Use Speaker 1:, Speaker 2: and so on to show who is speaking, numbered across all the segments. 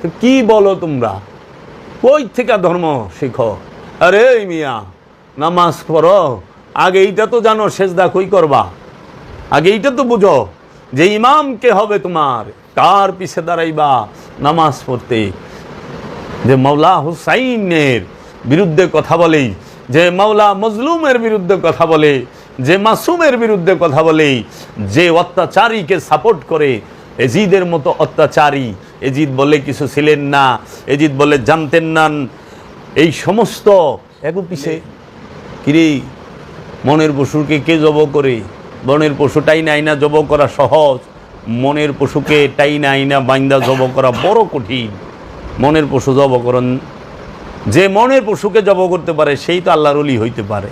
Speaker 1: তো কি বলো তোমরা? কই থেকে ধর্ম শিখো? আরে মিয়া, নামাজ পড়ো। আগে এইটা তো জানো, সেজদা কই করবা? আগে এইটা তো বুঝো যে ইমাম কে হবে তোমার? কার পিছে দাঁড়াইবা নামাজ পড়তে? যে মাওলা হুসাইনের বিরুদ্ধে কথা বলে, যে মাওলা মজলুমের বিরুদ্ধে কথা বলে, যে মাসুমের বিরুদ্ধে কথা বলে, যে অত্যাচারীকে সাপোর্ট করে, এজিদের মতো অত্যাচারী এজিদ বলে কিছু ছিলেন না, এজিদ বলে জানতেন না। এই সমস্ত একু পিছে, কিরে, মনের পশুকে কে জব করে? বনের পশু টাইনা আইনা জব করা সহজ। মনের পশুকে টাইনা আইনা বাইন্দা জব করা বড় কঠিন। মনের পশু জব করেন। যে মনের পশুকে জব করতে পারে, সেই তো আল্লাহর অলি হইতে পারে।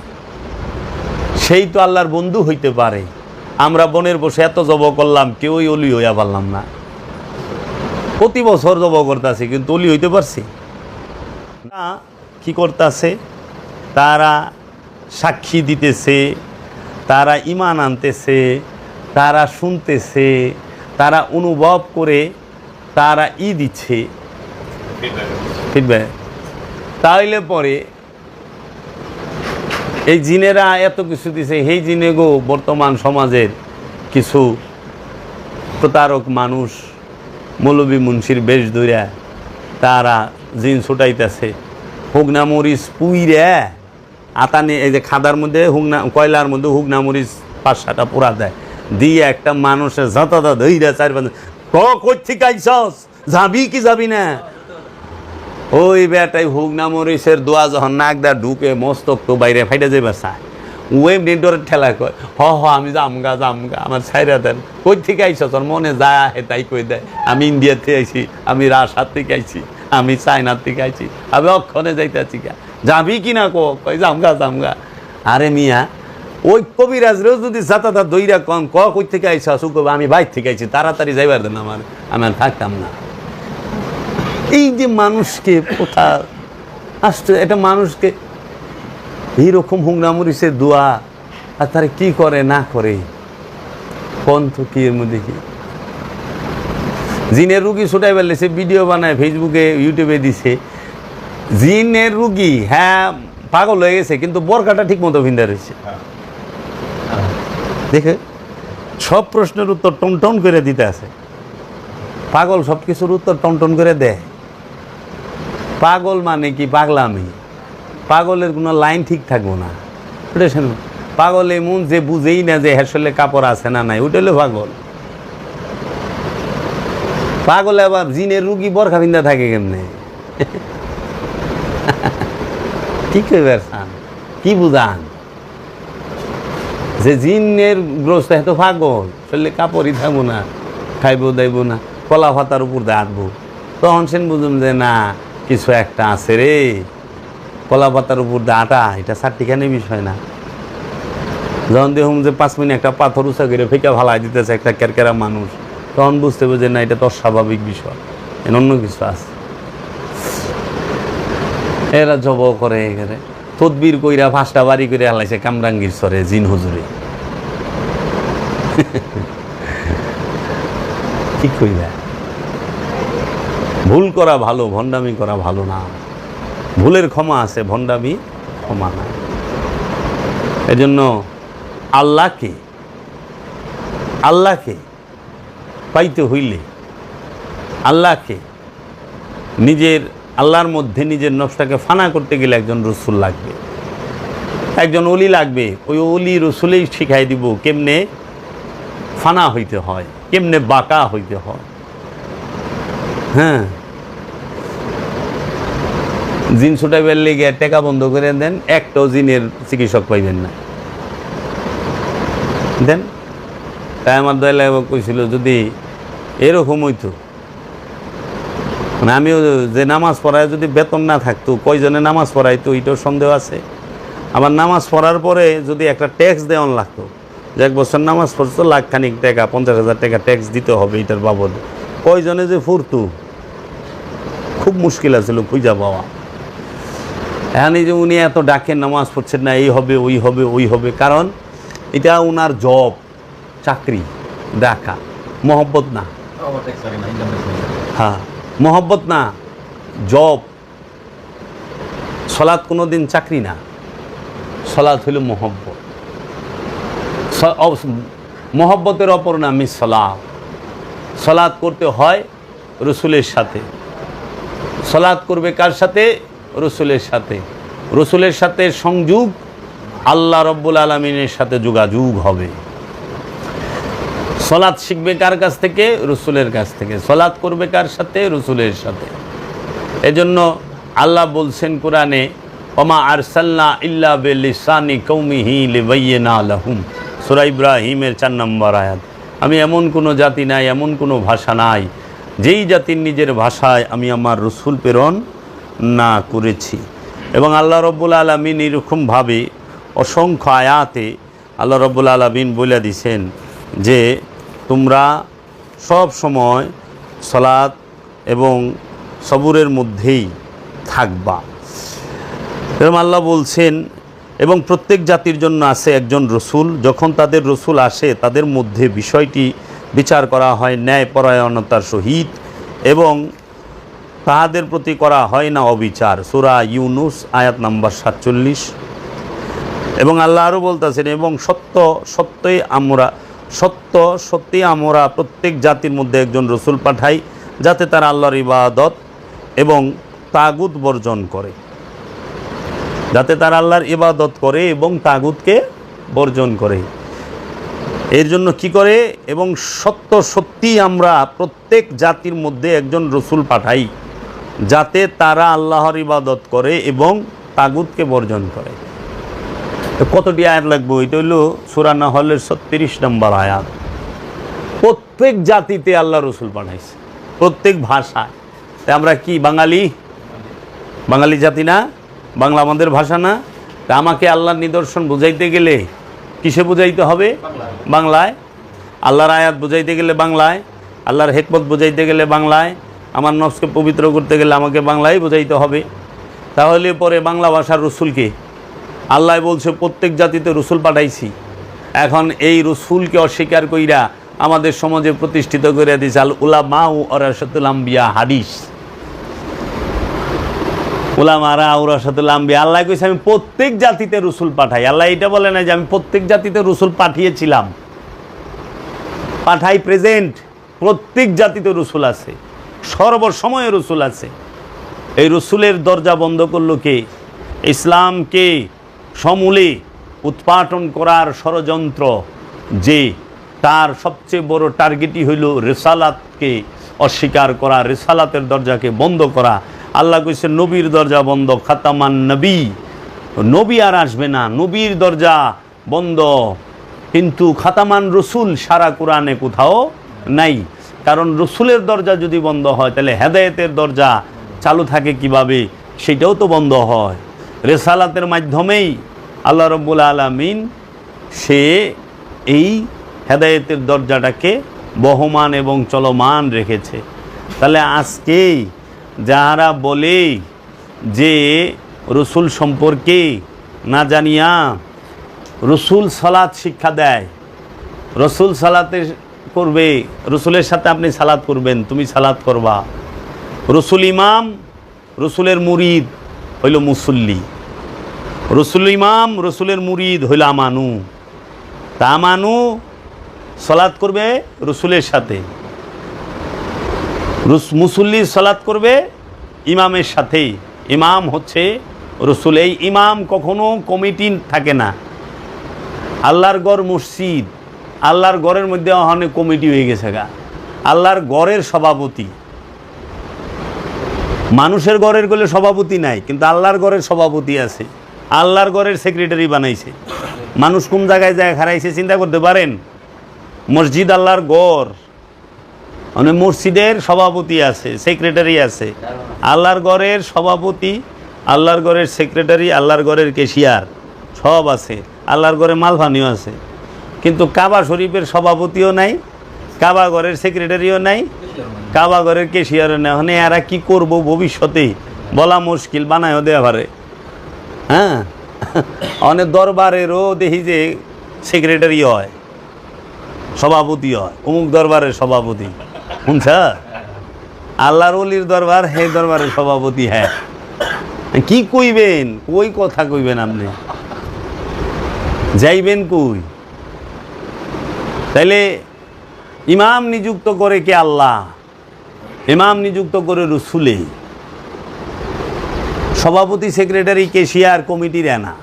Speaker 1: সেই তো আল্লাহর বন্ধু হইতে পারে। আমরা বনের বসে এত জব করলাম, কেউই অলি হইয়া পারলাম না। প্রতি বছর জব করতেছি, কিন্তু অলি হইতে পারছি। না, কি করতেছে? তারা সাক্ষী দিতেছে, তারা ইমান আনতেছে, তারা শুনতেছে, তারা অনুভব করে, তারা ই দিচ্ছে। তাইলে পরে এই জিনেরা এত কিছু দিছে সেই জিনে গো বর্তমান সমাজের কিছু প্রতারক মানুষ মৌলবী মুন্সির বেশ ধরিয়া তারা জিন ছুটাইতেছে হুগনা মরিচ পুইরে, আতানে এই যে খাদার মধ্যে হুগনা, কয়লার মধ্যে হুগনা মরিচ পাঁচ সাতটা পোড়া দেয়। দিয়ে একটা মানুষের যাতা ধইরা চার পাঁচ ক কই থেকে যাবি কি যাবি না? ওই বেটাই হুগনা মরিচের দোয়া যখন নাক দা ঢুকে মস্তক তো বাইরে ফাইটা যাইবা চায়। ওই নেটওয়ার্ক ঠেলা কয়, হ হ, আমি জামগা জামগা আমার ছাইরা দেন। কই থেকে আইস তোর মনে যা আহে তাই কই দেয়। আমি ইন্ডিয়া থেকে আইছি, আমি রাশার থেকে আইছি, আমি চায়নার থেকে আইছি, আমি অক্ষণে যাইতে আছি কা যাবি কি না কো? কই জামগা জামগা আরে মিয়া, ওই কবিরাজরেও যদি যাতাতা দইরা কম ক কই থেকে আইসা আসু কবে আমি বাইর থেকে আইছি, তাড়াতাড়ি যাইবার দেন আমার, আমি আর থাকতাম না। এই যে মানুষকে কোথা আসছে, এটা মানুষকে এইরকম হুংনা মরিচের দোয়া আর তারা কি করে না করে? কোন তো কি এর মধ্যে কি? জিনের রুগী ছুটাই ফেলেছে ভিডিও বানায় ফেসবুকে ইউটিউবে দিছে। জিনের রুগী হ্যাঁ পাগল হয়ে গেছে কিন্তু বরকাটা ঠিক মতো ভিন্দা রয়েছে। দেখে সব প্রশ্নের উত্তর টন টন করে দিতে আছে। পাগল সব কিছুর উত্তর টন টন করে দেয়। পাগল মানে কি? পাগলামি। পাগলের কোনো লাইন ঠিক থাকব না। ওটা শোনো পাগল এমন যে বুঝেই না যে হেসলে কাপড় আছে না নাই ওটা হলো পাগল। পাগল আবার জিনের রুগী বরখা বিন্দা থাকে কেমনে? ঠিক কইবার চান কি বুঝান? যে জিনের গ্রস্ত এত পাগল চললে কাপড়ই থাকব না, খাইবো দাইব না, কলা পাতার উপর আঁটবো তখন সেন বুঝুম যে না, কিছু একটা আছে রে। কলা পাতার উপর দিয়ে আটা, এটা চারটিখানে বিষয় না। যখন দেখুন যে পাঁচ মিনিট একটা পাথর উঁচা করে ফেঁকা ভালাই দিতেছে একটা কেরকেরা মানুষ, তখন বুঝতে হবে যে না, এটা তো স্বাভাবিক বিষয়। এর অন্য কিছু আছে। এরা জব করে এখানে। তদবির কইরা ফাঁসটা বাড়ি করে হালাইছে কামরাঙ্গির সরে জিন হুজুরে। ঠিক কইরা ভুল করা ভালো, ভণ্ডামি করা ভালো না। ভুলের ক্ষমা আছে, ভণ্ডামি ক্ষমা না এজন্য আল্লাহকে আল্লাহকে পাইতে হইলে আল্লাহকে নিজের, আল্লাহর মধ্যে নিজের নকশাকে ফানা করতে গেলে একজন রসুল লাগবে। একজন অলি লাগবে, ওই অলি রসুলেই শিখাই দিব কেমনে ফানা হইতে হয়, কেমনে বাঁকা হইতে হয়। হ্যাঁ? জিন ছুটাইবার লেগে টেকা বন্ধ করে দেন, একটাও জিনের চিকিৎসক পাইবেন না। দেন? তাই আমার দয়াল কইছিল, যদি এরকম হইতো মানে আমিও যে নামাজ পড়ায় যদি বেতন না থাকতো, কয়জনে নামাজ পড়াইতো, এটাও সন্দেহ আছে। আবার নামাজ পড়ার পরে যদি একটা ট্যাক্স দেওয়ান লাগতো, যে এক বছর নামাজ পড়তো লাখ খানিক টাকা, পঞ্চাশ হাজার টাকা ট্যাক্স দিতে হবে এটার বাবদ। কয়জনে যে ফুরতু, খুব মুশকিল আছিল পূজা পাওয়া। এখন এই যে উনি এত ডাকেন, নামাজ পড়ছেন না, এই হবে, ওই হবে ওই হবে। কারণ এটা ওনার জব চাকরি, ডাকা। মহব্বত না। হ্যাঁ মোহব্বত না। জব সলাৎ কোনো দিন চাকরি না। সলাৎ হইল মহব্বত। মোহব্বতের অপর নাম সলাৎ। সলাৎ করতে হয় রসুলের সাথে। সলাৎ করবে কার সাথে? রসুলের সাথে। রসুলের সাথে সংযোগ আল্লাহ রব্বুল আলমিনের সাথে যোগাযোগ হবে। সলাৎ শিখবে কার কাছ থেকে? রসুলের কাছ থেকে। সলাৎ করবে কার সাথে? রসুলের সাথে। এজন্য আল্লাহ বলছেন কোরআনে, ওমা আরসাল্লা ইল্লা বেলিসানি কৌমিহি লিবাইয়েনা লাহুম। সুরা ইব্রাহিমের চার নম্বর আয়াত। আমি এমন কোনো জাতি নাই, এমন কোনো ভাষা নাই। যেই জাতির নিজের ভাষায় আমি আমার রসুল প্রেরণ না করেছি। এবং আল্লাহ রব্বুল আলমিন এরকমভাবে অসংখ্য আয়াতে আল্লাহ রব্বুল আলমিন বলে দিছেন যে, তোমরা সব সময় সলাৎ এবং সবুরের মধ্যেই থাকবা। এরকম আল্লাহ বলছেন, এবং প্রত্যেক জাতির জন্য আছে একজন রসুল। যখন তাদের রসুল আসে, তাদের মধ্যে বিষয়টি বিচার করা হয় ন্যায় পরায়ণতার সহিত এবং তাহাদের প্রতি করা হয় না অবিচার। সুরা ইউনুস, আয়াত নাম্বার সাতচল্লিশ। এবং আল্লাহ আরও বলতেছেন, এবং সত্য সত্যই আমরা, সত্য, সত্যি আমরা প্রত্যেক জাতির মধ্যে একজন রসুল পাঠাই, যাতে তারা আল্লাহর ইবাদত এবং তাগুত বর্জন করে। যাতে তারা আল্লাহর ইবাদত করে এবং তাগুতকে বর্জন করে। এর জন্য কি করে? এবং সত্য, সত্যি আমরা প্রত্যেক জাতির মধ্যে একজন রসুল পাঠাই। যাতে তারা আল্লাহর ইবাদত করে এবং তাগুতকে বর্জন করে। তো কতটি আয়াত লাগবে? এটা হইল সুরানা হলের ছত্রিশ নম্বর আয়াত। প্রত্যেক জাতিতে আল্লাহ রসুল পাঠাইছে প্রত্যেক ভাষায়। তা আমরা কি বাঙালি? বাঙালি জাতি না? বাংলা আমাদের ভাষা না? তা আমাকে আল্লাহর নিদর্শন বুঝাইতে গেলে কিসে বুঝাইতে হবে? বাংলায়। আল্লাহর আয়াত বুঝাইতে গেলে বাংলায়। আল্লাহর হেকমত বুঝাইতে গেলে বাংলায়। আমার নফসকে পবিত্র করতে গেলে আমাকে বাংলায় বোঝাইতে হবে। তাহলে পরে বাংলা ভাষার রসুলকে আল্লাহ বলছে, প্রত্যেক জাতিতে রসুল পাঠাইছি। এখন এই রসুলকে অস্বীকার কইরা আমাদের সমাজে প্রতিষ্ঠিত করে দিয়েছে আল উলামা ও অরাসতুল আম্বিয়া, হাদিস। উলামারা আউরাসাতুল আম্বিয়া, আল্লাহ কইছে, আমি প্রত্যেক জাতিতে রসুল পাঠাই। আল্লাহ এটা বলে না যে আমি প্রত্যেক জাতিতে রসুল পাঠিয়েছিলাম। পাঠাই প্রেজেন্ট প্রত্যেক জাতিতে রসুল আছে। সর্বসময়ে রসুল আছে। এই রসুলের দরজা বন্ধ করল কে? ইসলামকে সমূলে উৎপাটন করার ষড়যন্ত্র যে তার সবচেয়ে বড় টার্গেটই হইল রেসালাতকে অস্বীকার করা, রেসালাতের দরজাকে বন্ধ করা। আল্লাহ কইছে, নবীর দরজা বন্ধ, খাতামান নবী। নবী আর আসবে না, নবীর দরজা বন্ধ। কিন্তু খাতামান রসুল সারা কোরআনে কোথাও নাই। কারণ রসুলের দরজা যদি বন্ধ হয়, তাহলে হেদায়েতের দরজা চালু থাকে কীভাবে? সেটাও তো বন্ধ হয়। রেসালাতের মাধ্যমেই আল্লাহ রব্বুল আলমিন সে এই হেদায়েতের দরজাটাকে বহমান এবং চলমান রেখেছে। তাহলে আজকেই যাহারা বলে যে রসুল সম্পর্কে না জানিয়া রসুল সালাত শিক্ষা দেয়, রসুল সালাতে করবে, রসুলের সাথে আপনি সালাত করবেন, তুমি সালাত করবা। রসুল ইমাম, রসুলের মুরিদ হইল মুসল্লি। রসুল ইমাম, রসুলের মুরিদ হইল আমানু। তা আমানু সলাৎ করবে রসুলের সাথে। মুসল্লি সলাৎ করবে ইমামের সাথে। ইমাম হচ্ছে রসুল। এই ইমাম কখনো কমিটি থাকে না। আল্লাহর গড় মসজিদ। আল্লাহর গড়ের মধ্যে অনেক কমিটি হয়ে গেছে গা। আল্লাহর গড়ের সভাপতি। মানুষের গড়ের গলে সভাপতি নাই, কিন্তু আল্লাহর গড়ের সভাপতি আছে। আল্লাহর গড়ের সেক্রেটারি বানাইছে। মানুষ কোন জায়গায় যায় হারাইছে চিন্তা করতে পারেন? মসজিদ আল্লাহর গড় মানে মসজিদের সভাপতি আছে সেক্রেটারি আছে। আল্লাহর গড়ের সভাপতি, আল্লাহর গড়ের সেক্রেটারি আল্লাহর গড়ের কেশিয়ার সব আছে। আল্লাহর গড়ে মালভানিও আছে। কিন্তু কাবা শরীফের সভাপতিও নাই, কাবা ঘরের সেক্রেটারিও নাই, কাবা ঘরের কেশিয়ারও নাই। মানে এরা কি করব ভবিষ্যতে? বলা মুশকিল, বানায়ও দেওয়া পারে। হ্যাঁ? অনেক দরবারেরও দেখি যে সেক্রেটারি হয়, সভাপতি হয়, অমুক দরবারের সভাপতি। শুনছ? আল্লাহর অলির দরবার, হে দরবারের সভাপতি হ্যাঁ। কি কইবেন? কই কথা কইবেন আপনি? যাইবেন কই? তাইলে ইমাম নিযুক্ত করে কে আল্লাহ? ইমাম নিযুক্ত করে রসুলে। সভাপতি, সেক্রেটারি কেশিয়ার কমিটির এনা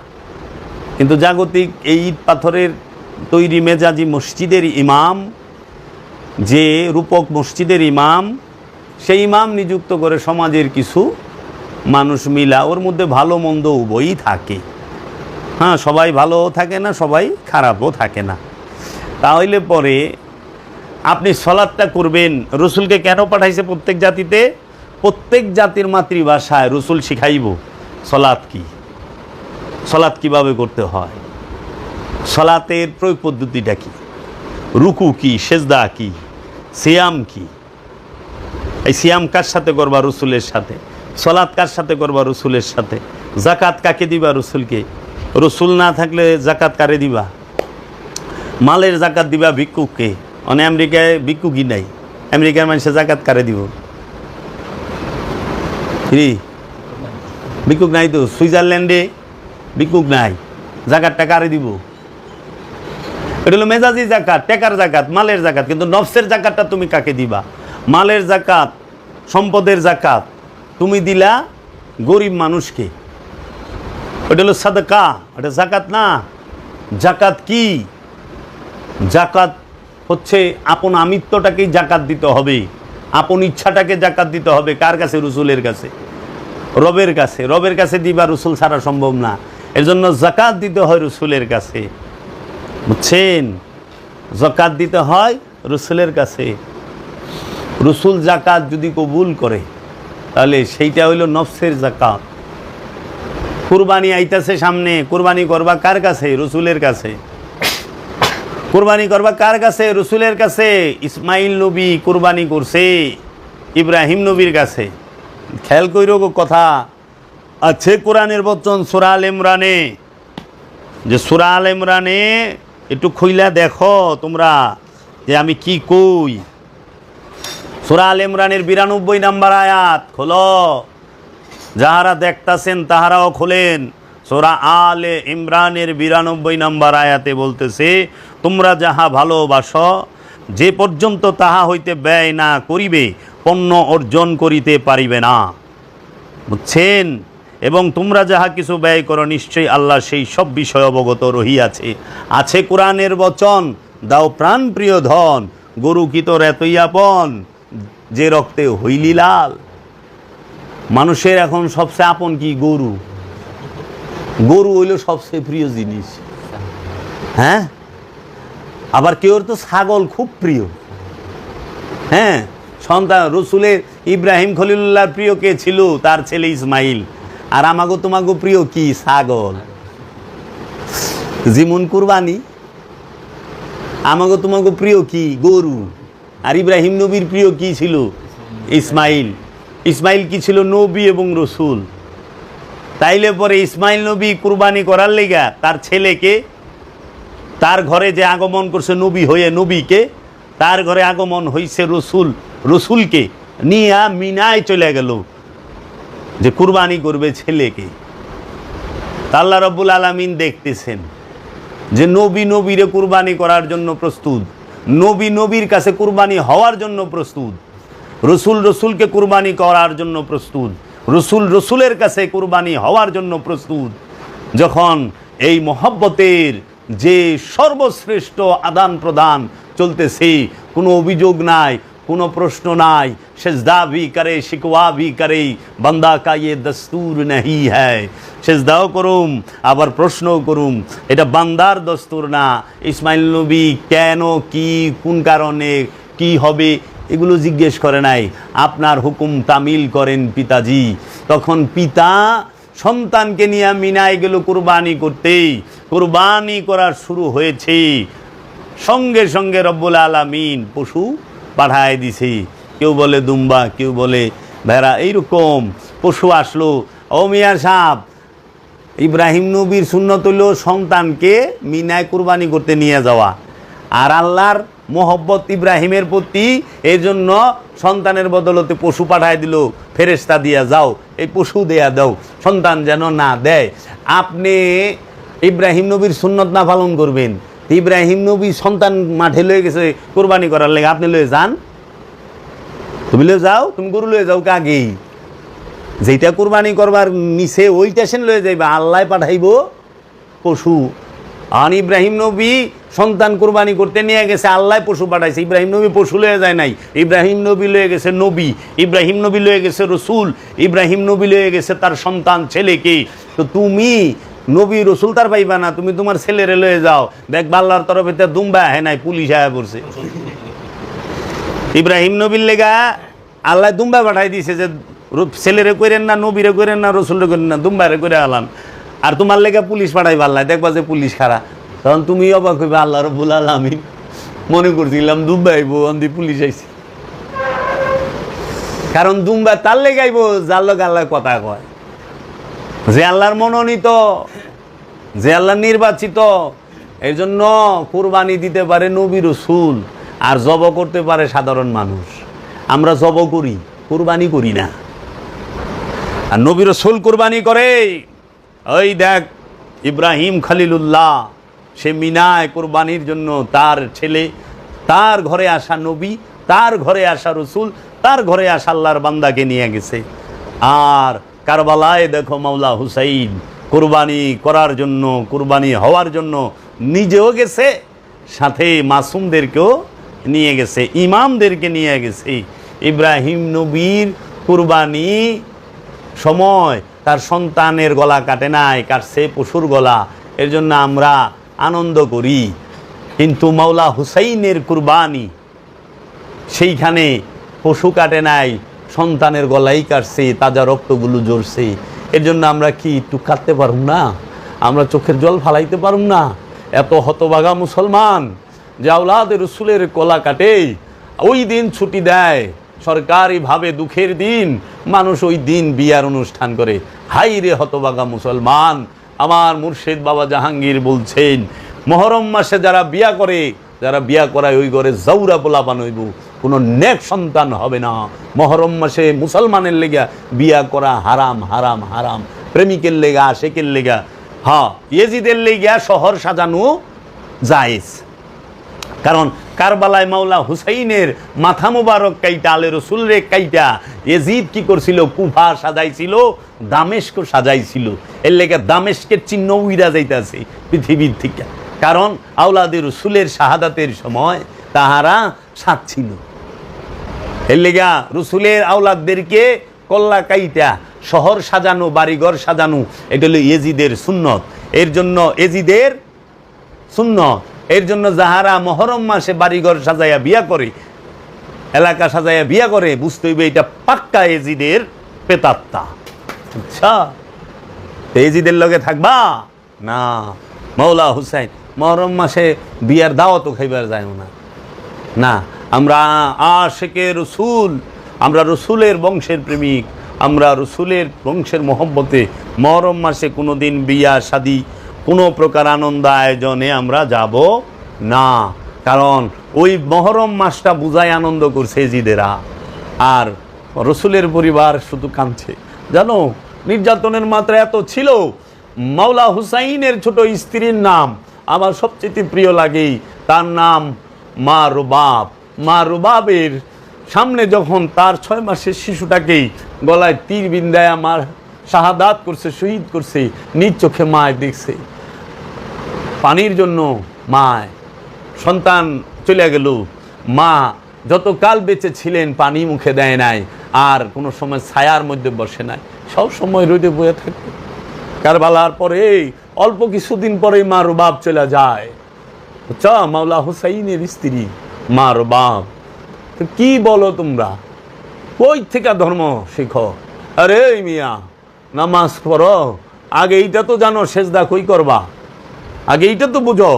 Speaker 1: কিন্তু জাগতিক এই ইট পাথরের তৈরি মেজাজি মসজিদের ইমাম, যে রূপক মসজিদের ইমাম, সেই ইমাম নিযুক্ত করে সমাজের কিছু মানুষ মিলা, ওর মধ্যে ভালো মন্দ উভয়ই থাকে। হ্যাঁ সবাই ভালোও থাকে না, সবাই খারাপও থাকে না। তাহলে পরে আপনি সলাদটা করবেন। রসুলকে কেন পাঠাইছে প্রত্যেক জাতিতে? প্রত্যেক জাতির মাতৃভাষায় রসুল শিখাইব সলাদ কি? সলাদ কীভাবে করতে হয়? সলাতের প্রয়োগ পদ্ধতিটা কি? রুকু কি, সেজদা কি, সিয়াম কি? এই সিয়াম কার সাথে করবা রসুলের সাথে? সলাৎ কার সাথে করবা রসুলের সাথে? জাকাত কাকে দিবা রসুলকে? রসুল না থাকলে জাকাত কারে দিবা? মালের জাকাত দিবা ভিক্ষুককে। মানে আমেরিকায় ভিক্ষুকই নাই। আমেরিকার মানুষের জাকাত কারে দিব? ভিক্ষুক নাই তো? সুইজারল্যান্ডে ভিক্ষুক নাই। জাকাতটা কারে দিব? এটা হলো মেজাজি জাকাত, টেকার জাকাত, মালের জাকাত। কিন্তু নফসের জাকাতটা তুমি কাকে দিবা? মালের জাকাত, সম্পদের জাকাত তুমি দিলা গরিব মানুষকে। ওটা হলো সাদকা ওটা জাকাত না। জাকাত কি? জাকাত হচ্ছে আপন আমিত্বটাকেই জাকাত দিতে হবে আপন ইচ্ছাটাকে জাকাত দিতে হবে। কার কাছে? রসুলের কাছে। রবের কাছে। রবের কাছে দিবা রসুল ছাড়া সম্ভব না। এর জন্য জাকাত দিতে হয় রসুলের কাছে। বুঝছেন? জাকাত দিতে হয় রসুলের কাছে। রসুল জাকাত যদি কবুল করে, তাহলে সেইটা হইল নফসের জাকাত। কুরবানি আইতাছে সামনে। কুরবানি করবা কার কাছে? রসুলের কাছে। কুরবানি করবা কার কাছে? রসুলের কাছে। ইসমাইল নবী কুরবানি করছে, ইব্রাহিম নবীর কাছে। খেয়াল কইরো কথা। আছে কোরআনের বচন সুরা আল ইমরানে। যে সুরা আল ইমরানে একটু খুইলা দেখো তোমরা যে আমি কি কই। সুরা আল ইমরানের বিরানব্বই নাম্বার আয়াত, খোলো। যাহারা দেখতাছেন তাহারাও খোলেন। সোরা আলে ইমরানের বিরানব্বই নাম্বার আয়াতে বলতেছে তোমরা যাহা ভালোবাস, যে পর্যন্ত তাহা হইতে ব্যয় না করিবে, পণ্য অর্জন করিতে পারিবে না। বুঝছেন? এবং তোমরা যাহা কিছু ব্যয় করো, নিশ্চয়ই আল্লাহ সেই সব বিষয় অবগত রহিয়াছে। আছে কোরআনের বচন, দাও প্রাণ প্রিয় ধন, গরু কি তোর এতই আপন, যে রক্তে হইলি লাল। মানুষের এখন সবচেয়ে আপন কি? গরু। গরু হইল সবচেয়ে প্রিয় জিনিস। হ্যাঁ? আবার কেউ তো ছাগল খুব প্রিয়। হ্যাঁ সন্তান রসুলের ইব্রাহিম খলিলুল্লাহর প্রিয় কে ছিল? তার ছেলে ইসমাইল। আর আমাগো তোমাগো প্রিয় কি? ছাগল। জিমুন কুরবানি। আমাগো তোমাগো প্রিয় কি? গরু। আর ইব্রাহিম নবীর প্রিয় কি ছিল? ইসমাইল। ইসমাইল কি ছিল? নবী এবং রসুল। তাইলে পরে ইসমাইল নবী কুরবানি করার লেগা তার ছেলেকে তার ঘরে যে আগমন করছে নবী হয়ে নবীকে, তার ঘরে আগমন হইছে রসুল। রসুলকে নিয়া মিনায় চলে গেল যে কুরবানি করবে ছেলেকে। তা আল্লাহ রব্বুল আলমিন দেখতেছেন যে নবী নবীরে কুরবানি করার জন্য প্রস্তুত, নবী নবীর কাছে কুরবানি হওয়ার জন্য প্রস্তুত, রসুল রসুলকে কুরবানি করার জন্য প্রস্তুত, রসুল রসুলের কাছে কুরবানি হওয়ার জন্য প্রস্তুত। যখন এই মহব্বতের যে সর্বশ্রেষ্ঠ আদান প্রদান চলতেছে, কোনো অভিযোগ নাই, কোনো প্রশ্ন নাই, সেজদা ভি করে, শিকওয়া ভি করে, বান্দা কা ইয়ে দস্তুর নেই হ্যায়। সেজদাও করুম, আবার প্রশ্নও করুম, এটা বান্দার দস্তুর না। ইসমাইল নবী কেন, কি, কোন কারণে, কি হবে, এগুলো জিজ্ঞেস করে নাই। আপনার হুকুম তামিল করেন পিতাজি। তখন পিতা সন্তানকে নিয়ে মিনায় গেল কুরবানি করতেই। কুরবানি করা শুরু হয়েছে। সঙ্গে সঙ্গে রব্বুল আলামিন পশু পাঠায় দিছে। কেউ বলে দুম্বা, কেউ বলে ভেড়া, এইরকম পশু আসলো। ও মিয়া সাপ ইব্রাহিম নবীর শূন্য হইল সন্তানকে মিনায় কুরবানি করতে নিয়ে যাওয়া। আর আল্লাহর মোহব্বত ইব্রাহিমের প্রতি এই জন্য সন্তানের বদলতে পশু পাঠায় দিল। ফেরেস্তা দিয়া, যাও, এই পশু দেয়া দাও, সন্তান যেন না দেয়। আপনি ইব্রাহিম নবীর সুন্নত না পালন করবেন। ইব্রাহিম নবী সন্তান মাঠে লয়ে গেছে, কোরবানি করার লেগে। আপনি লয়ে যান। তুমি লয়ে যাও, তুমি গরু লয়ে যাও আগেই যেটা কোরবানি করবার নিচে, ওইটা সেন লয়ে যাইবা। আল্লাহ পাঠাইব পশু। আন ইব্রাহিম নবী সন্তান কোরবানি করতে নিয়ে গেছে, আল্লাহ পশু পাঠাইছে। ইব্রাহিম নবী পশু লয়ে যায় নাই। ইব্রাহিম নবী লয়ে গেছে নবী, ইব্রাহিম নবী লয়ে গেছে রসুল, ইব্রাহিম নবী লয়ে গেছে তার সন্তান ছেলেকে তো তুমি নবী রসুল তার পাইবা না, তুমি তোমার ছেলেরে লয়ে যাও। দেখ, বাল্লার তরফে তো দুম্বা আহে নাই, পুলিশ আয়া পড়ছে। ইব্রাহিম নবীর লেগা আল্লাহ দুম্বা পাঠাই দিছে যে ছেলেরে করেন না, নবীরে করেন না, রসুলরে করেন না, দুম্বারে করে আলান। আর তোমার লেগে পুলিশ পাঠাই আল্লাহ দেখবা যে পুলিশ খারা তখন তুমি অবাক হইবে, আল্লাহ রবুল আলমিন। মনে করছিলাম দুম্বা আইব অন্দি পুলিশ আইছে। কারণ দুম্বা তার লেগাইব যার লোক আল্লাহ কথা কয়। যে আল্লাহর মনোনীত, যে আল্লাহ নির্বাচিত এই জন্য কুরবানি দিতে পারে নবী রসুল, আর জব করতে পারে সাধারণ মানুষ। আমরা জব করি, কুরবানি করি না। আর নবী রসুল কুরবানি করে ওই দেখ, ইব্রাহিম খালিলুল্লাহ, সে মিনায় কুরবানির জন্য তার ছেলে, তার ঘরে আসা নবী, তার ঘরে আসা রসুল, তার ঘরে আসা আল্লাহর বান্দাকে নিয়ে গেছে। আর কারবালায় দেখো মাওলা হুসাইন, কুরবানি করার জন্য, কুরবানি হওয়ার জন্য নিজেও গেছে, সাথে মাসুমদেরকেও নিয়ে গেছে, ইমামদেরকে নিয়ে গেছে। ইব্রাহিম নবীর কুরবানি সময় তার সন্তানের গলা কাটে নাই, কাটছে পশুর গলা। এর জন্য আমরা আনন্দ করি। কিন্তু মাওলা হুসাইনের কুরবানি, সেইখানে পশু কাটে নাই, সন্তানের গলাই কাটছে, তাজা রক্তগুলো জ্বরছে এর জন্য আমরা কি একটু কাটতে পারুম না? আমরা চোখের জল ফালাইতে পারুম না? এত হতবাগা মুসলমান যে আউলাদের রসুলের কলা কাটে, ওই দিন ছুটি দেয়। সরকারিভাবে দুঃখের দিন মানুষ ওই দিন বিয়ার অনুষ্ঠান করে। হাই রে হতবাগা মুসলমান, আমার মুর্শিদ বাবা জাহাঙ্গীর বলছেন, মহরম মাসে যারা বিয়া করে, যারা বিয়া করায় ওই ঘরে জৌরা পোলা বানইব। কোনো নেক সন্তান হবে না। মহরম মাসে মুসলমানের লেগা বিয়া করা হারাম হারাম হারাম। প্রেমিকের লেগা, আশেকের লেগা। হ্যাঁ ইয়েজিদের লেগা শহর সাজানো জায়েজ। কারণ কারবালায় মাওলা হুসাইনের মাথা মুবারক কাইটা, আলে রসুলরে কাইটা এজিদ কি করছিল? কুফা সাজাইছিল, দামেস্ক সাজাইছিল। এর লেগে দামেস্কের চিহ্ন উইরা যাইতাছে পৃথিবীর থেকে। কারণ আউলাদের রসুলের শাহাদাতের সময় তাহারা সাত ছিল। এর লেগা রসুলের আওলাদদেরকে কল্লা কাইটা, শহর সাজানো, বাড়িঘর সাজানো, এটা হলো এজিদের সুন্নত। এর জন্য এজিদের শূন্য এর জন্য যাহারা মহরম মাসে বাড়িঘর সাজাইয়া বিয়া করে এলাকা সাজাইয়া বিয়া করে, বুঝতে হইবে এটা পাক্কা এজিদের পেতাত্তা। আচ্ছা এজিদের লগে থাকবা? না। মৌলা হুসাইন, মহরম মাসে বিয়ার দাওয়াতও খাইবার যায় না। না, আমরা আশেকে রসুল, আমরা রসুলের বংশের প্রেমিক, আমরা রসুলের বংশের মহব্বতে মহরম মাসে কোনো দিন বিয়া, শাদি, কোনো প্রকার আনন্দ আয়োজনে আমরা যাব না। কারণ ওই মহরম মাসটা বুঝায় আনন্দ করছে জিদেরা আর রসুলের পরিবার শুধু কাঁদছে। জানো, নির্যাতনের মাত্রা এত ছিল, মাওলা হুসাইনের ছোট স্ত্রীর নাম আমার সবচেয়ে প্রিয় লাগে। তার নাম মা রুবাব। মা রুবাবের সামনে যখন তার ছয় মাসের শিশুটাকেই গলায় তীর বিন্দায় আমার শাহাদাত করছে, শহীদ করছে, নিজ চোখে মায় দেখছে। পানির জন্য মায়, সন্তান চলে গেল। মা যত কাল বেঁচে ছিলেন, পানি মুখে দেয় নাই, আর কোনো সময় ছায়ার মধ্যে বসে নাই। সব সময় রোদে বয়ে থাকে। কারবালার পরে অল্প কিছুদিন পরেই মা রুবাব চলে যায়। চ, মাওলা হুসাইনের স্ত্রী মা রুবাব তো কি বলো তোমরা? কই থেকে ধর্ম শিখো? আরে মিয়া, নামাজ পড়ো। আগে এইটা তো জানো, সেজদা কই করবা? আগে এইটা তো বুঝো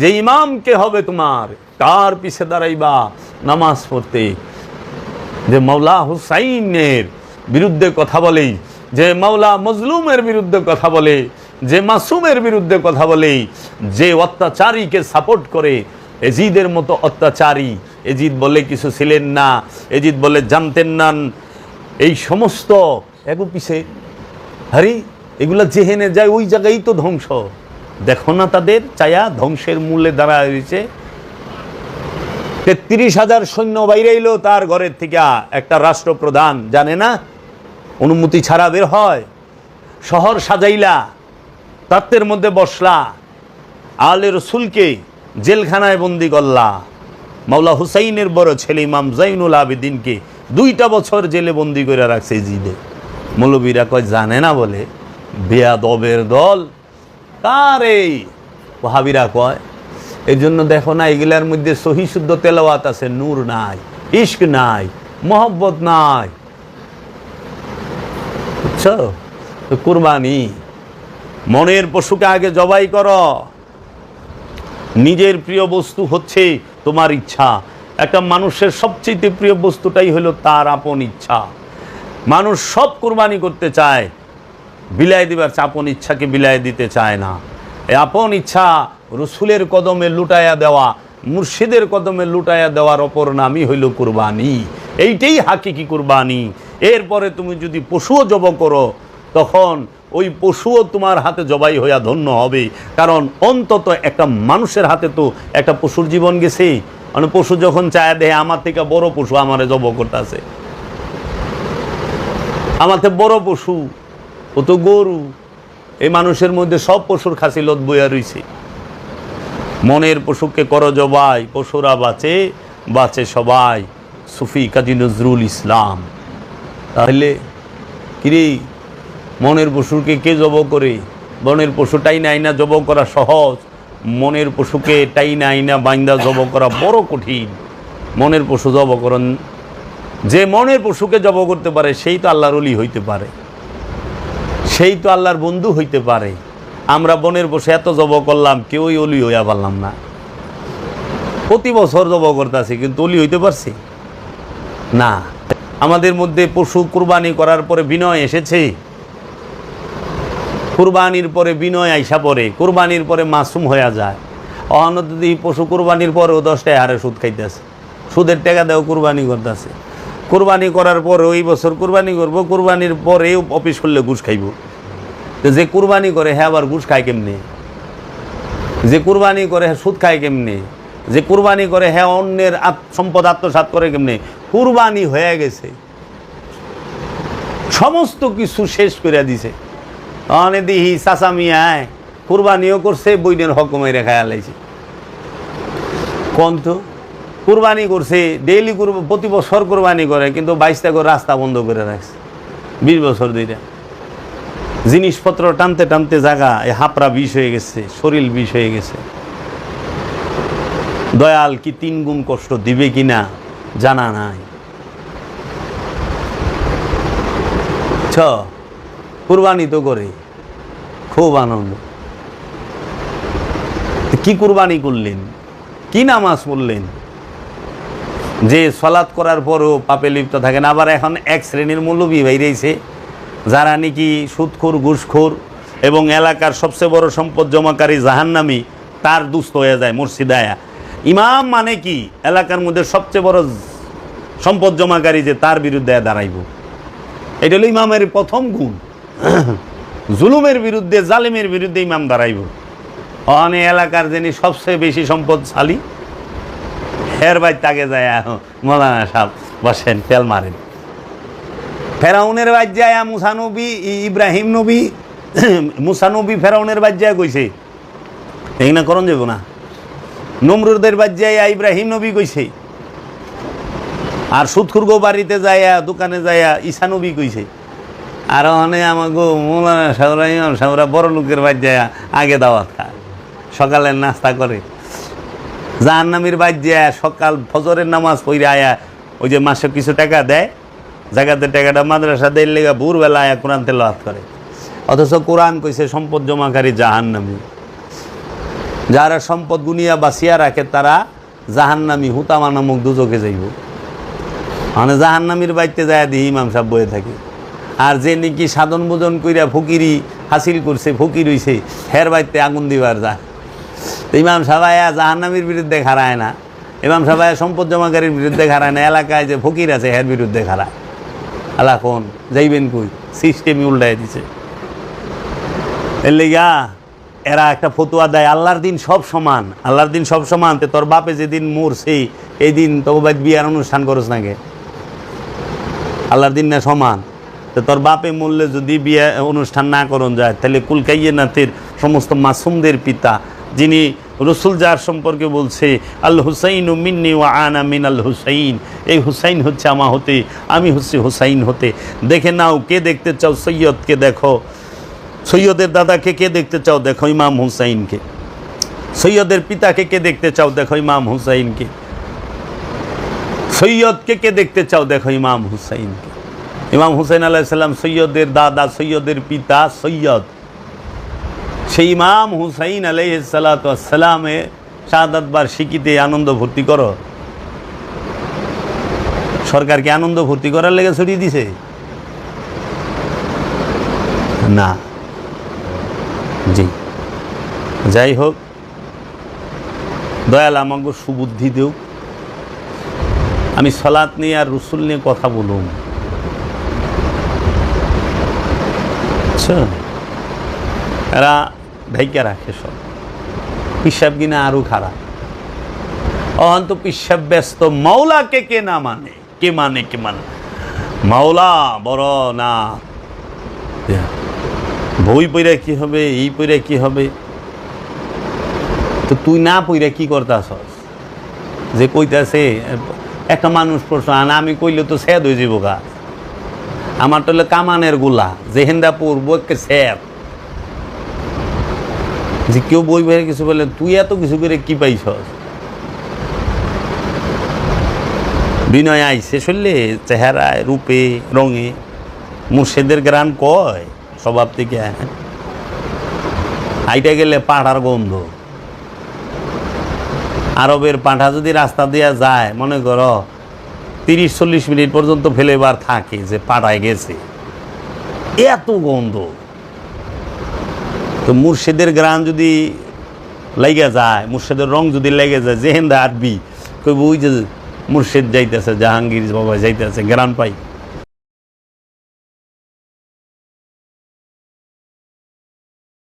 Speaker 1: যে ইমাম কে হবে তোমার। কার পিছে দাঁড়াইবা নামাজ পড়তে। যে মাওলা হুসাইনের বিরুদ্ধে কথা বলে, যে মাওলা মজলুমের বিরুদ্ধে কথা বলে, যে মাসুমের বিরুদ্ধে কথা বলে, যে অত্যাচারীকে সাপোর্ট করে, এজিদের মতো অত্যাচারী, এজিদ বলে কিছু ছিলেন না, এজিদ বলে জানতেন না। এই সমস্ত এগো পিছে, আরে এগুলা যেহেনে যায়, ওই জায়গায় তো ধ্বংস। দেখো না তাদের চায়া ধ্বংসের মূল্যে দাঁড়ায় রয়েছে। তেত্রিশ হাজার সৈন্য বাইরে এলো তার ঘরের থেকে। একটা রাষ্ট্রপ্রধান, জানে না? অনুমতি ছাড়া বের হয়। শহর সাজাইলা, তত্ত্বের মধ্যে বসলা। আলে রসুলকে জেলখানায় বন্দি করলা। মাওলা হুসাইনের বড় ছেলে ইমাম জাইনুল আবেদিনকে দুইটা বছর জেলে বন্দি করে রাখছে জিদে। মৌলবীরা কয়, জানে না বলে? বেয়াদবের দল? কার এই? ভাবিরা কয় এই জন্য দেখো না, এগুলার মধ্যে সহি শুদ্ধ তেলাওয়াত আছে, নূর নাই ইস্ক নাই, মোহব্বত নাই। বুঝছ? কুরবানি, মনের পশুকে আগে জবাই করো। নিজের প্রিয় বস্তু হচ্ছে তোমার ইচ্ছা। একটা মানুষের সবচেয়ে প্রিয় বস্তুটাই হলো তার আপন ইচ্ছা। মানুষ সব কুরবানি করতে চায়, বিলাই দিবার আপন ইচ্ছাকে বিলাই দিতে চায় না। এই আপন ইচ্ছা রসুলের কদমে লুটায়া দেওয়া, মুর্শিদের কদমে লুটায়া দেওয়ার অপর নামই হইল কুরবানি। এইটাই হাকিকি কুরবানি। এরপরে তুমি যদি পশুও জব করো, তখন ওই পশুও তোমার হাতে জবাই হইয়া ধন্য হবে। কারণ অন্তত একটা মানুষের হাতে তো একটা পশুর জীবন গেছে। মানে পশু যখন চায় দেহে আমার থেকে বড় পশু আমারে জব করতেছে। আমার থেকে বড় পশু, ও তো গরু। এই মানুষের মধ্যে সব পশুর খাসি খাসিলত বইয়া রইছে। মনের পশুকে কর জবাই, পশুরা বাঁচে বাঁচে সবাই। সুফি কাজী নজরুল ইসলাম। তাহলে কিরে, মনের পশুকে কে জব করে? বনের পশুটাই নাই না জব করা সহজ। মনের পশুকে টাই নাই না বাইন্দা জব করা বড় কঠিন। মনের পশু জব করেন, যে মনের পশুকে জব করতে পারে, সেই তো আল্লাহর অলি হইতে পারে। সেই তো আল্লাহর বন্ধু হইতে পারে। আমরা বনের বসে এত জব করলাম, কেউই অলি হইয়া পারলাম না। প্রতি বছর জব করতেছি, কিন্তু অলি হইতে পারছি? না। আমাদের মধ্যে পশু কুরবানি করার পরে বিনয় এসেছে। কুরবানির পরে বিনয় আইসা পরে কুরবানির পরে মাসুম হয়ে যায়। অহনত পশু কুরবানির পরেও দশটায় হারে সুদ খাইতেছে। সুদের টাকা দেও কুরবানি করতেছে। কুরবানি করার পরে ওই বছর কুরবানি করব, কুরবানির পরে অফিস করলে ঘুষ খাইব। তো যে কুরবানি করে হ্যাঁ আবার ঘুষ খায় কেমনি? যে কুরবানি করে হ্যাঁ সুদ খায় কেমনি? যে কুরবানি করে হ্যাঁ অন্যের সম্পদ আত্মসাৎ করে কেমনি? কুরবানি হয়ে গেছে। সমস্ত কিছু শেষ করে দিছে। অনে দিহি, চাচা মিয়ায় কুরবানিও করছে, বইনের হকমাই রেখায় আলাইছে কোন তো? কুরবানি করছে, ডেইলি প্রতি বছর কুরবানি করে, কিন্তু বাইশটা করে রাস্তা বন্ধ করে রাখছে। বিশ বছর দুইটা জিনিসপত্র টানতে টানতে জায়গা, এই হাপড়া বিষ হয়ে গেছে, শরীর বিষ হয়ে গেছে। দয়াল কি তিন গুণ কষ্ট দিবে কিনা জানা নাই। ছ, কুরবানি তো করে, খুব আনন্দ। কি কুরবানি করলেন? কি নামাজ পড়লেন? যে সলাৎ করার পরও পাপে লিপ্ত থাকেন, আবার এখন এক শ্রেণির মৌলবী বাইরেছে যারা নাকি সুদখোর, ঘুষখোর এবং এলাকার সবচেয়ে বড় সম্পদ জমাকারী জাহান্নামি, তার দুস্থ হয়ে যায় মুর্শিদায়া ইমাম মানে কি? এলাকার মধ্যে সবচেয়ে বড় সম্পদ জমাকারী যে তার বিরুদ্ধে দাঁড়াইব। এটা হলো ইমামের প্রথম গুণ। জুলুমের বিরুদ্ধে, জালিমের বিরুদ্ধে ইমাম দাঁড়াইব। অনে এলাকার যিনি সবচেয়ে বেশি সম্পদশালী হের বাই তাকে যায় মৌলানা সাহেব বসেন, তেল মারেন। ফেরাউনের বাদ যায় মুসানবী ইব্রাহিম নবী মুসানবী ফেরাউনের বাদ যায় কইছে। এই না করণ যাব না। নমরুদের বাদ যায় ইব্রাহিম নবী কইছে। আর সুৎখুর্গ বাড়িতে যাইয়া, দোকানে যাইয়া ঈশা নবী কইছে। আর অনে আমাকে মৌলানা সাহরা ইমাম সাহরা বড় লোকের বাদ যায় আগে দাওয়াত খায়। সকালের নাস্তা করে। জাহান্নামির বাদ যায় সকাল ফজরের নামাজ পড়ে আয়া ওই যে মাসে কিছু টাকা দেয় জায়গাতে টাকাটা মাদ্রাসা দেয় লেগা ভোরবেলা আয়া কোরআন তেলাওয়াত করে। অথচ কোরআন কইছে, সম্পদ জমাকারী জাহান্নামি। যারা সম্পদ গুনিয়া বাঁচিয়া রাখে, তারা জাহান্নামি, হুতামা নামক দুজকে যাইব। মানে জাহান্নামির বাড়িতে যায় দিহি ইমাম সাহেব বয়ে থাকে। আর যে নাকি সাধন ভোজন কইরা ফকিরি হাসিল করছে, ফকির হইছে, হের বাড়িতে আগুন দিবার যা। ইমাম সাবায়া জাহান্নামীর বিরুদ্ধে খারায় না। ইমাম সাবায়া সম্পদ জমাকারীর বিরুদ্ধে খারায় না। এলাকায় যে ফকির আছে এর বিরুদ্ধে খারায় আলা কোন? যাইবেন কই? সিস্টেমই উল্টাই দিছে। এর লেগা এরা একটা ফতুয়া দেয়, আল্লাহর দিন সব সমান। আল্লাহর দিন সব সমান, তে তোর বাপে যেদিন মরছে এই দিন তোকে বিয়ার অনুষ্ঠান করস নাকি আল্লাহর দিন না সমান। তো তোর বাপে মরলে যদি বিয়ে অনুষ্ঠান না করন যায়, তাহলে কুলকাইয়ে নাথের সমস্ত মাসুমদের পিতা যিনি রসুল যার সম্পর্কে বলছে, আল হুসাইন ও মিন্নি ও আনা মিন আল হুসাইন। এই হুসাইন হচ্ছে আমা হতে, আমি হচ্ছি হুসাইন হতে। দেখে নাও, কে দেখতে চাও? সৈয়দকে দেখো। সৈয়দের দাদাকে কে দেখতে চাও? দেখো ইমাম হুসাইনকে। সৈয়দের পিতাকে কে দেখতে চাও? দেখো ইমাম হুসাইনকে। সৈয়দকে কে দেখতে চাও? দেখো ইমাম হুসাইনকে। ইমাম হুসাইন আলাইসাল্লাম সৈয়দের দাদা, সৈয়দের পিতা সৈয়দ। সেই ইমাম হুসাইন আলাইসালামে শাহাদাত শিকিতে আনন্দ ভর্তি করো। সরকারকে আনন্দ ভর্তি করার লেগে ছড়িয়ে দিছে? না। জি। যাই হোক, দয়াল আমাকে সুবুদ্ধি দেও। আমি সলাৎ নিয়ে আর রসুল নিয়ে কথা বলুম। বুঝছ? এরা ঢাইকা রাখে সব। পিসাব কিনা আরও খারাপ। অহন তো পিসাব ব্যস্ত, মাওলাকে কে না মানে? কে মানে কে মানে? মাওলা বড় না। বই পইরা কি হবে, এই পইরা কি হবে? তো তুই না পইরা কি করতাছস? যে কইতাছে, একটা মানুষ প্রশ্ন, আনা আমি কইলে তো স্যাদ হয়ে যাব গা? আমার তো কামানের গোলা জেহেন্দা পড়ব একটা স্যাদ। যে কেউ বই বেড়ে কিছু বলে, তুই এত কিছু করে কি পাইছ বিনয় আইসে শুনলে চেহারায়, রূপে, রঙে, মুর্শেদের গ্রান কয়? স্বভাব থেকে আইটা গেলে পাঠার গন্ধ। আরবের পাঁঠা যদি রাস্তা দেওয়া যায়, মনে করো, তিরিশ চল্লিশ মিনিট পর্যন্ত ফেলেবার থাকে যে পাঠায় গেছে। এত গন্ধ। তো মুর্শিদের গ্রাম যদি লেগে যায়, মুর্শিদের রং যদি লেগে যায়, জেহেন্দা আটবি কই ওই যে মুর্শিদ যাইতেছে, জাহাঙ্গীর বাবা যাইতেছে, গ্রাম পাই।